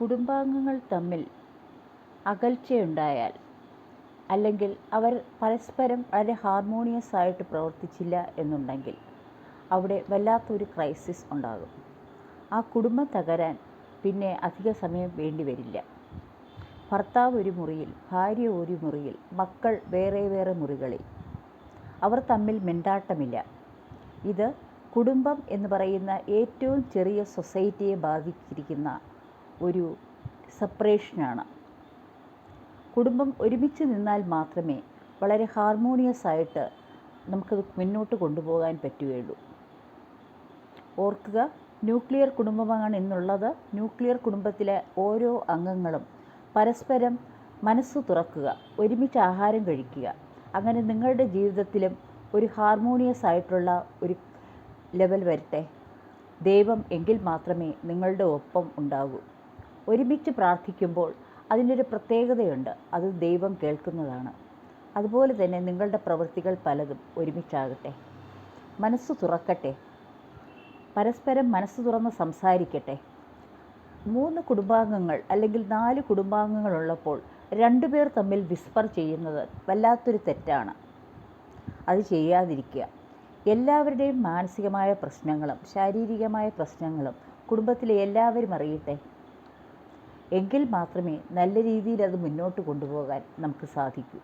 കുടുംബാംഗങ്ങൾ തമ്മിൽ അകൽച്ചയുണ്ടായാൽ അല്ലെങ്കിൽ അവർ പരസ്പരം വളരെ ഹാർമോണിയസ് ആയിട്ട് പ്രവർത്തിച്ചില്ല എന്നുണ്ടെങ്കിൽ അവിടെ വല്ലാത്തൊരു ക്രൈസിസ് ഉണ്ടാകും. ആ കുടുംബം തകരാൻ പിന്നെ അധിക സമയം വേണ്ടി വരില്ല. ഭർത്താവ് ഒരു മുറിയിൽ ഭാര്യ ഒരു മുറിയിൽ മക്കൾ വേറെ വേറെ മുറികളിൽ. അവർ തമ്മിൽ മിണ്ടാട്ടമില്ല. ഇത് കുടുംബം എന്ന് പറയുന്ന ഏറ്റവും ചെറിയ സൊസൈറ്റിയെ ബാധിച്ചിരിക്കുന്ന ഒരു സെപ്പറേഷനാണ് കുടുംബം ഒരുമിച്ച് നിന്നാൽ മാത്രമേ വളരെ ഹാർമോണിയസ് ആയിട്ട് നമുക്കത് മുന്നോട്ട് കൊണ്ടുപോകാൻ പറ്റുകയുള്ളൂ. ഓർക്കുക ന്യൂക്ലിയർ കുടുംബമാണ് എന്നുള്ളത്. ന്യൂക്ലിയർ കുടുംബത്തിലെ ഓരോ അംഗങ്ങളും പരസ്പരം മനസ്സ് തുറക്കുക ഒരുമിച്ച് ആഹാരം കഴിക്കുക. അങ്ങനെ നിങ്ങളുടെ ജീവിതത്തിലും ഒരു ഹാർമോണിയസ് ആയിട്ടുള്ള ഒരു ലെവൽ വരട്ടെ. ദൈവം എങ്കിൽ മാത്രമേ നിങ്ങളുടെ ഒപ്പം ഉണ്ടാകൂ. ഒരുമിച്ച് പ്രാർത്ഥിക്കുമ്പോൾ അതിനൊരു പ്രത്യേകതയുണ്ട്. അത് ദൈവം കേൾക്കുന്നതാണ്. അതുപോലെ തന്നെ നിങ്ങളുടെ പ്രവൃത്തികൾ പലതും ഒരുമിച്ചാകട്ടെ. മനസ്സ് തുറക്കട്ടെ. പരസ്പരം മനസ്സ് തുറന്ന് സംസാരിക്കട്ടെ. മൂന്ന് കുടുംബാംഗങ്ങൾ അല്ലെങ്കിൽ നാല് കുടുംബാംഗങ്ങളുള്ളപ്പോൾ രണ്ടുപേർ തമ്മിൽ വിസ്പർ ചെയ്യുന്നത് വല്ലാത്തൊരു തെറ്റാണ്. അത് ചെയ്യാതിരിക്കുക. എല്ലാവരുടെയും മാനസികമായ പ്രശ്നങ്ങളും ശാരീരികമായ പ്രശ്നങ്ങളും കുടുംബത്തിലെ എല്ലാവരും അറിയട്ടെ. എങ്കിൽ മാത്രമേ നല്ല രീതിയിൽ അത് മുന്നോട്ട് കൊണ്ടുപോകാൻ നമുക്ക് സാധിക്കൂ.